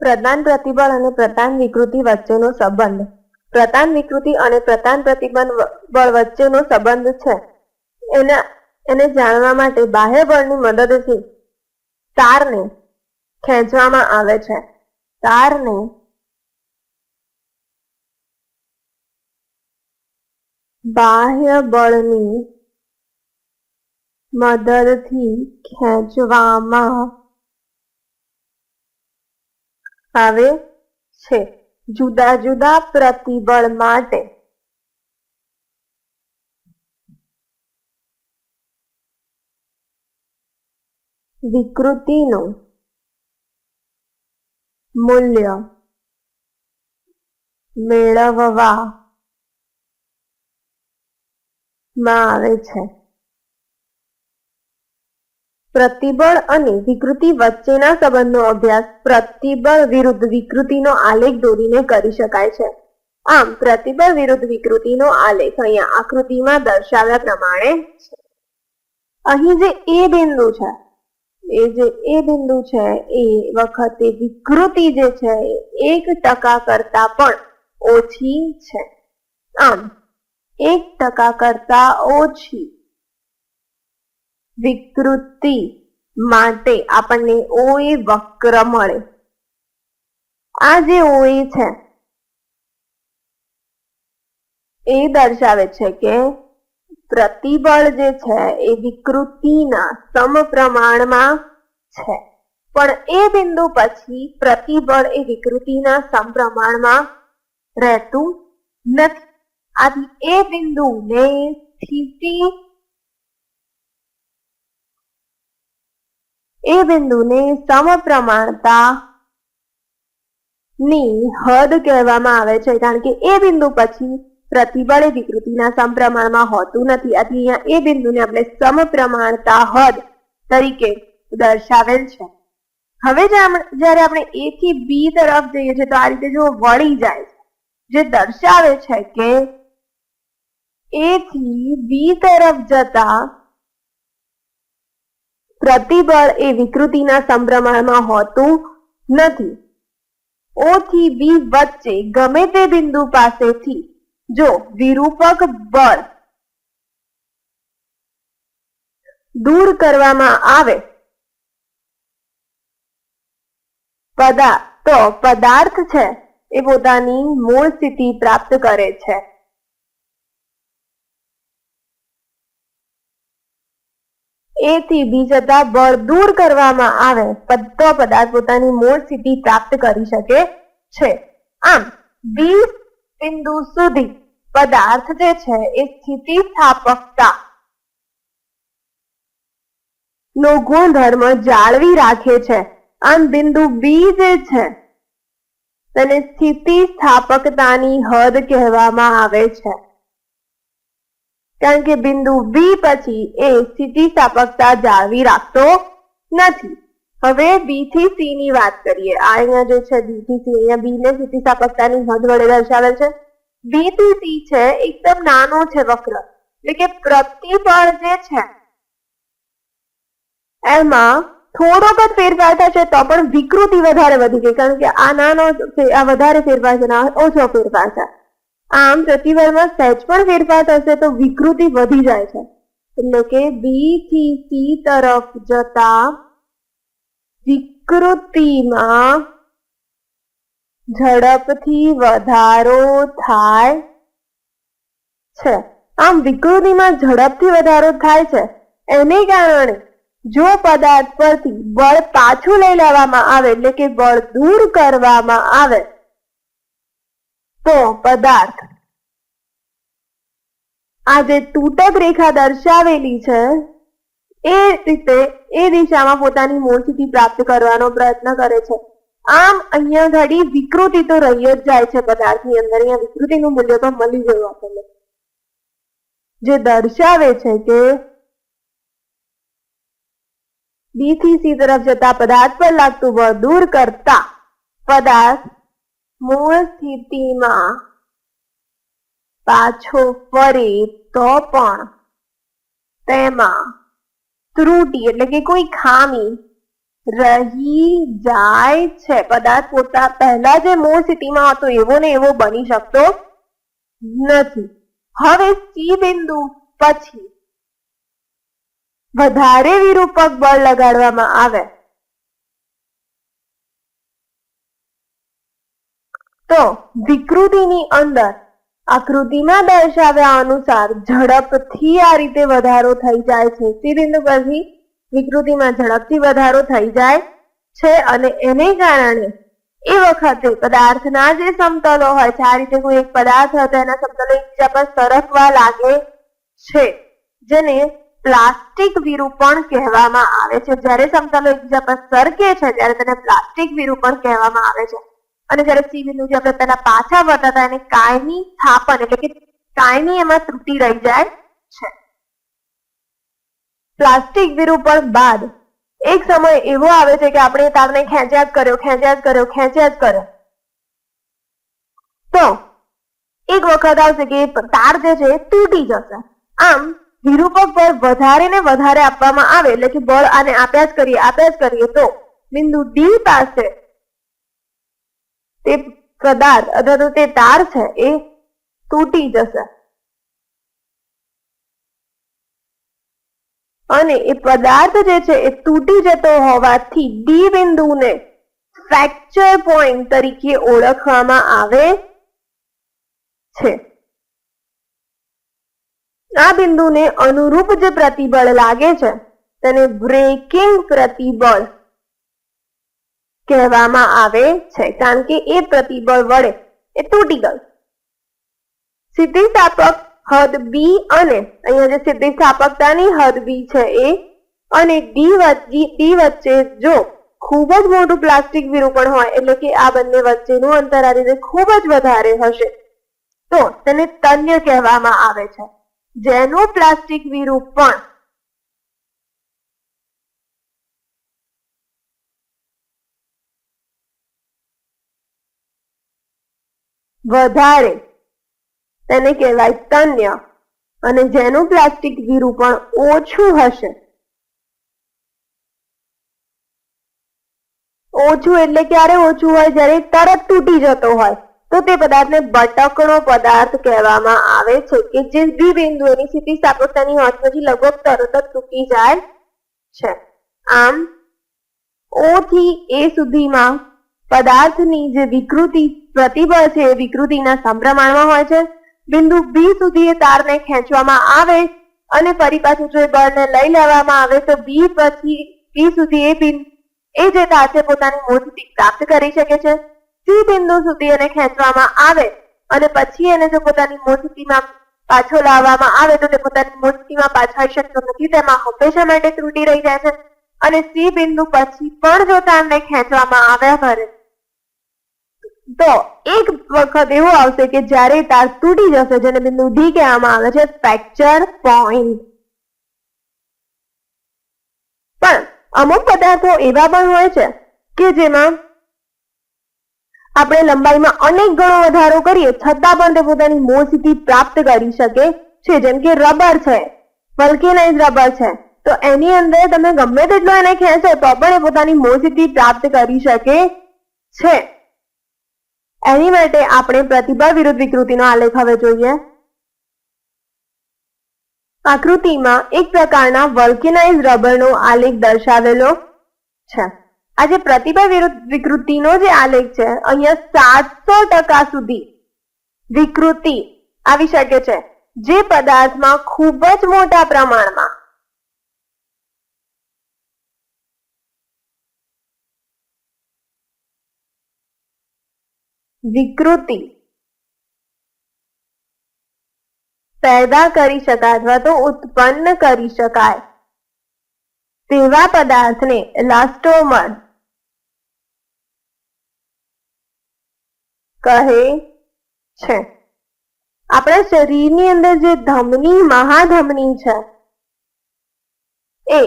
પ્રદાન પ્રતિબળ અને પ્રદાન વિકૃતિ વચ્ચેનો સંબંધ. પ્રદાન વિકૃતિ અને પ્રદાન પ્રતિબંધ બળ વચ્ચેનો સંબંધ છે. એના, એને જાણવા માટે બાહ્ય બળની મદદથી તારને ખેંચવામાં આવે છે. તારને બાહ્ય બળની મદદથી ખેંચવામાં આવે છે. જુદા જુદા પ્રતિબળ માટે વિકૃતિનું મૂલ્ય મેળવવા માં આવે છે. પ્રતિબળ અને વિકૃતિ વચ્ચેના સંબંધનો અભ્યાસ પ્રતિબળ વિરુદ્ધ વિકૃતિનો આલેખ દોરીને કરી શકાય છે. આમ, પ્રતિબળ વિરુદ્ધ વિકૃતિનો આલેખ અહીંયા આકૃતિમાં દર્શાવ્યા પ્રમાણે છે. અહીં જે એ બિંદુ છે, એ જે એ બિંદુ છે, એ વખતે વિકૃતિ જે છે એક ટકા કરતા પણ ઓછી છે. આમ, એક ટકા કરતા ઓછી વિકૃતિ માટે આપણને ઓએ વક્ર મળે. આ જે ઓએ છે, એ દર્શાવે છે કે પ્રતિબળ જે છે એ વિકૃતિના સમપ્રમાણમાં છે. પણ એ બિંદુ પછી પ્રતિબળ એ વિકૃતિના સમપ્રમાણમાં રહેતું નથી. આથી એ બિંદુને સ્થિતિ એ બિંદુને સમપ્રમાણતા ની હદ કહેવામાં આવે છે. કારણ કે એ બિંદુ પછી પ્રતિબળ વિકૃતિના સમપ્રમાણમાં હોતું નથી. અહીંયા એ બિંદુને આપણે સમપ્રમાણતા હદ તરીકે દર્શાવેલ છે. હવે જ્યારે આપણે એ થી બી તરફ જઈએ છીએ, તો આ રીતે જો વળી જાય, જે દર્શાવે છે કે એ થી બી તરફ જતા પ્રતિબળ એ વિકૃતિના સંભ્રમણમાં હોતું નથી. ઓ થી બી વચ્ચે ગમે તે બિંદુ પાસેથી જો વિરૂપક બળ દૂર કરવામાં આવે પદા, તો પદાર્થ છે એ પોતાની મૂળ સ્થિતિ પ્રાપ્ત કરે છે. એ થી બી જતા બળ દૂર કરવામાં આવે તો પદાર્થ પોતાની મૂળ સ્થિતિ પ્રાપ્ત કરી શકે છે. આમ બી બિંદુ સુધી પદાર્થ જે છે એ સ્થિતિ સ્થાપકતા નો ગુણધર્મ જાળવી રાખે છે. આમ બિંદુ બી જે છે તેને સ્થિતિ સ્થાપકતાની હદ કહેવામાં આવે છે. કારણ કે બિંદુ બી પછી એ સ્થિતિસ્થાપકતા જાળવી રાખતો નથી. હવે બી થી સી ની વાત કરીએ. આ અહીંયા જે છે બી થી સી અહીંયા બી ને સ્થિતિસ્થાપકતાની હદ વડે દર્શાવેલ છે. બી થી સી છે એકદમ નાનો છે વક્ર. એટલે કે પ્રતિફળ જે છે, એમાં થોડોક જ ફેરફાર થશે તો પણ વિકૃતિ વધારે વધી ગઈ. કારણ કે આ નાનો આ વધારે ફેરફાર છે ઓછો ફેરફાર છે. આમ પ્રતિવારમાં સહેજ પણ ફેરફાર થશે તો વિકૃતિ વધી જાય છે. એટલે કે બી થી સી તરફ જતા વિકૃતિમાં ઝડપથી વધારો થાય છે. આમ વિકૃતિમાં ઝડપથી વધારો થાય છે. એને કારણે જો પદાર્થ પરથી બળ પાછું લઈ લેવામાં આવે, એટલે કે બળ દૂર કરવામાં આવે તો પદાર્થ. આ જે તૂટક રેખા દર્શાવેલી છે. એ રીતે એ દિશામાં પોતાની મૂળ પ્રાપ્ત કરવાનો પ્રયત્ન કરે છે. આમ અહીંયા ઘડી વિકૃતિ તો રહી જ જાય છે પદાર્થની અંદર. અહીંયા વિકૃતિનું મૂલ્ય તો મળી ગયું આપણને. જે દર્શાવે છે કે બી થી સી તરફ જતા પદાર્થ પર લાગતું બળ દૂર કરતા પદાર્થ મૂળ સ્થિતિમાં પાછો ફરે તો પણ તેમાં ત્રુટી એટલે કે કોઈ ખામી રહી જાય છે. પદાર્થ પોતા પહેલા જે મૂળ સ્થિતિમાં હતો, એવો ને એવો બની શકતો નથી. હવે સી બિંદુ પછી વધારે વિરૂપક બળ લગાડવામાં આવે તો વિકૃતિની અંદર આકૃતિમાં દર્શાવ્યા અનુસાર ઝડપથી આ રીતે વધારો થઈ જાય છે. સી પરથી વિકૃતિમાં ઝડપથી વધારો થઈ જાય છે અને એને કારણે એ વખતે પદાર્થના જે સમતલો હોય છે, આ રીતે કોઈ એક પદાર્થ હતો, એના સમતલો એકબીજા પર સરકવા લાગે છે, જેને પ્લાસ્ટિક વિરૂપણ કહેવામાં આવે છે. જ્યારે સમતલો એકબીજા પર સરકે છે, ત્યારે તેને પ્લાસ્ટિક વિરૂપણ કહેવામાં આવે છે. અને જ્યારે સિવિલનું જે આપણે પહેલા પાછા વળતા હતા, એને કાયમી સ્થાપન એટલે કે કાયમી એમાં ત્રુટી રહી જાય છે. પ્લાસ્ટિક વિરૂપણ બાદ એક સમય એવો આવે છે કે આપણે તારને ખેંચ્યા જ કર્યો, ખેંચ્યા જ કર્યો, ખેંચ્યા જ કર્યો. તો એક વખત આવશે કે તાર જે છે તૂટી જશે. આમ વિરૂપક બળ વધારે ને વધારે આપવામાં આવે એટલે કે બળ આને આપ્યા જ કરીએ, આપ્યા જ કરીએ. તો બિંદુ ડી પાસે તે પદાર્થ અથવા તો તે તાર છે એ તૂટી જશે. અને એ પદાર્થ જે છે એ તૂટી જતો હોવાથી ડી બિંદુને ફ્રેક્ચર પોઈન્ટ તરીકે ઓળખવામાં આવે છે. આ બિંદુને અનુરૂપ જે પ્રતિબળ લાગે છે તેને બ્રેકિંગ પ્રતિબળ કહેવામાં આવે છે. કારણ કે એ પ્રતિબળ વડે એ તૂટી ગયું. સ્થિતિસ્થાપક હદ બી અને અહીંયા જે સ્થિતિસ્થાપકતાની હદ બી છે એ અને ડી ડી વચ્ચે જો ખૂબ જ મોટું પ્લાસ્ટિક વિરૂપણ હોય, એટલે કે આ બંને વચ્ચેનું અંતર આ રીતે ખૂબ જ વધારે હશે, તો તેને તન્ય કહેવામાં આવે છે. જેનું પ્લાસ્ટિક વિરૂપણ વધારે. તેને કહેવાય તન્ય. અને જેનું પ્લાસ્ટિક વિરૂપણ ઓછું હશે. ઓછું એટલે ક્યારે ઓછું હોય? જ્યારે તરત તૂટી જતો હોય. તો તે પદાર્થને બટકણો પદાર્થ કહેવામાં આવે છે કે જે બી બિંદુ એની સ્થિતિસ્થાપકતાની હોત પછી લગભગ તરત જ તૂટી જાય છે. આમ ઓ થી એ સુધીમાં પદાર્થની જે વિકૃતિ પ્રતિબળ છે એ વિકૃતિના સંપ્રમાણમાં હોય છે. બિંદુ બી સુધી એ તારને ખેંચવામાં આવે અને ફરી પાછું જો બળને લઈ લેવામાં આવે તો બી પછી બી સુધી એ બિંદુ એ જે તાર છે પોતાની સ્થિતિ પ્રાપ્ત કરી શકે છે. સી બિંદુ સુધી એને ખેંચવામાં આવે અને પછી એને જો પોતાની મૂળ સ્થિતિમાં પાછો લાવવામાં આવે તો તે પોતાની મૂળ સ્થિતિમાં પાછો આવી શકતો નથી. તેમાં હંમેશા માટે ત્રુટી રહી જાય છે. અને સી બિંદુ પછી પણ જો તારને ખેંચવામાં આવ્યા કરે તો એક વખત એવું આવશે કે જ્યારે તાર તૂટી જશે, જેને બિંદુ ડી કહેવામાં આવે છે ફ્રેક્ચર પોઈન્ટ પણ અમુક પદાર્થો એવા પણ હોય છે કે જેમાં આપણે લંબાઈમાં અનેક ગણો વધારો કરીએ, છતાં પણ તે પોતાની મૂળ સ્થિતિ પ્રાપ્ત કરી શકે છે. જેમ કે રબર છે વલ્કેનાઇઝ રબર છે. તો એની અંદર તમે ગમે તેટલો એને ખેંચો, તો પણ એ પોતાની મૂળ સ્થિતિ પ્રાપ્ત કરી શકે છે. એની માટે આપણે પ્રતિભા વિરુદ્ધ વિકૃતિનો આલેખ હવે જોઈએ. આકૃતિમાં એક પ્રકારના વલ્કેનાઇઝ રબરનો આલેખ દર્શાવેલો છે. આજે પ્રતિભા વિરુદ્ધ વિકૃતિનો જે આલેખ છે, અહીંયા સાતસો ટકા સુધી વિકૃતિ આવી શકે છે. જે પદાર્થમાં ખૂબ જ મોટા પ્રમાણમાં વિકૃતિ. પેદા કરી શકાય અથવા તો ઉત્પન્ન કરી શકાય. તેવા પદાર્થને લાસ્ટોમર કહે છે. આપણા શરીરની અંદર જે ધમની, મહાધમની છે, એ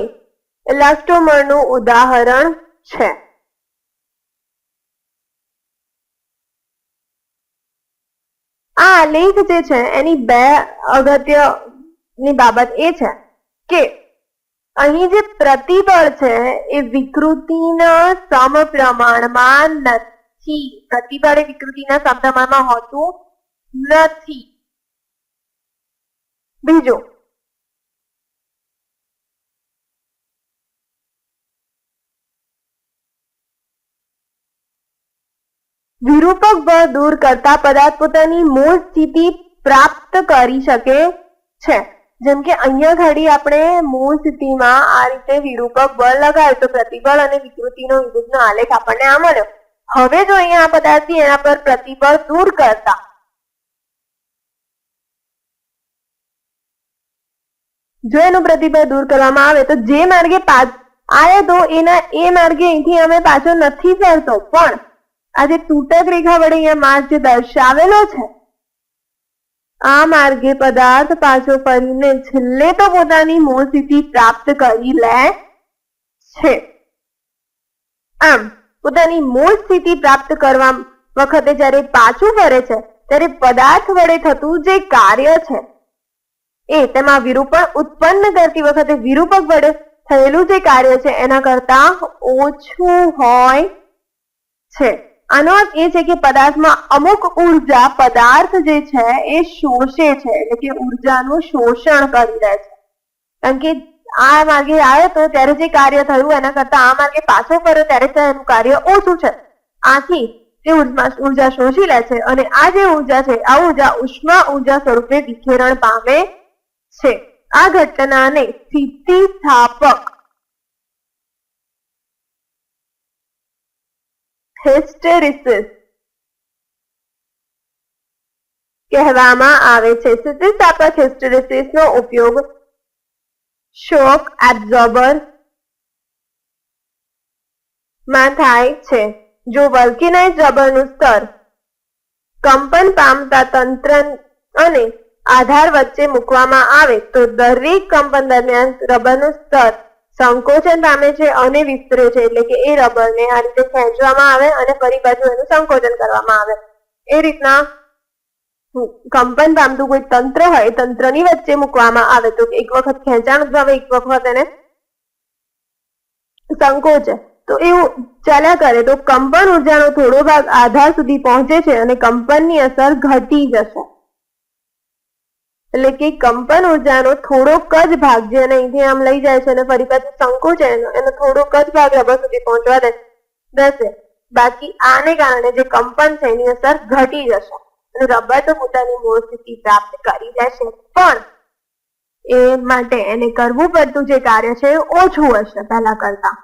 એલાસ્ટોમરનું ઉદાહરણ છે. આ આલેખ જે છે, એની બે અગત્યની બાબત એ છે કે અહીં જે પ્રતિબળ છે, એ વિકૃતિના સમપ્રમાણમાં નથી. પ્રતિબળ એ વિકૃતિના સમપ્રમાણમાં હોતું નથી. બીજું વિરૂપક બળ દૂર કરતા પદાર્થ પોતાની મૂળ સ્થિતિ પ્રાપ્ત કરી શકે છે. જેમ કે અહીંયા ઘડી આપણે મૂળ સ્થિતિમાં આ રીતે વિરૂપક બળ લગાવ્યું તો પ્રતિબળ અને વિકૃતિનો વિરુદ્ધનો આલેખ આપણને આ મળ્યો. હવે જો અહીંયા આ પદાર્થથી એના પર પ્રતિબળ દૂર કરતા જો એનું પ્રતિબળ દૂર કરવામાં આવે તો જે માર્ગે આવ્યો તો એના એ માર્ગે અહીંથી અમે પાછો નથી ફરતો. પણ આ જે તૂટક રેખા વડે અહીંયા માર્ગ જે દર્શાવેલો છે, આ માર્ગે પદાર્થ પાછો ફરીને છેલ્લે તો પોતાની મૂળ સ્થિતિ પ્રાપ્ત કરી લે છે. આમ, પોતાની મૂળ સ્થિતિ પ્રાપ્ત કરવા વખતે જ્યારે પાછું ફરે છે, ત્યારે પદાર્થ વડે થતું જે કાર્ય છે, એ તેમાં વિરૂપણ ઉત્પન્ન કરતી વખતે વિરૂપક વડે થયેલું જે કાર્ય છે, એના કરતા ઓછું હોય છે. આનો અર્થ એ છે કે પદાર્થમાં અમુક ઊર્જા પદાર્થ જે છે એ શોષે છે, એટલે કે ઉર્જાનું શોષણ કરી દે છે. કારણ કે આ માર્ગે આવ્યો તો ત્યારે જે કાર્ય થયું એના કરતા આ માર્ગે પાછો કર્યો ત્યારે તેનું કાર્ય ઓછું છે. આથી તે ઊર્જા શોષી લે છે અને આ જે ઊર્જા છે, આ ઊર્જા ઉષ્મા ઊર્જા સ્વરૂપે વિખેરણ પામે છે. આ ઘટનાને સ્થિતિસ્થાપક હિસ્ટેરિસિસ કહેવામાં આવે છે. સ્થિતિસ્થાપક હિસ્ટેરિસિસ નો ઉપયોગ શોક એબ્ઝોર્બરમાં થાય છે. જો વલ્કેનાઇઝ રબરનું સ્તર કંપન પામતા તંત્ર અને આધાર વચ્ચે મૂકવામાં આવે તો દરેક કંપન દરમિયાન રબરનું સ્તર સંકોચન પામે છે અને વિસ્તરે છે, એટલે કે એ રબરને આ રીતે ખેંચવામાં આવે અને ફરી પાછું એનું સંકોચન કરવામાં આવે. એ રીતના કંપન પામતું કોઈ તંત્ર હોય તંત્રની વચ્ચે મૂકવામાં આવે તો એક વખત ખેંચાણ આવે એક વખત એને સંકોચે. તો એવું ચાલ્યા કરે તો કંપન ઉર્જાનો થોડો ભાગ આધાર સુધી પહોંચે છે અને કંપનની અસર ઘટી જશે. એટલે કે કંપન ઉર્જાનો થોડોક જ ભાગ જે એને અહીંથી આમ લઈ જાય છે અને ફરી પાછું સંકોચે એનો એનો થોડોક જ ભાગ રબર સુધી પહોંચવા દેશે બાકી આને કારણે જે કંપન છે એની અસર ઘટી જશે અને રબર તો પોતાની મૂળ સ્થિતિ પ્રાપ્ત કરી લેશે પણ એ માટે એને કરવું પડતું જે કાર્ય છે એ ઓછું હશે પહેલા કરતા.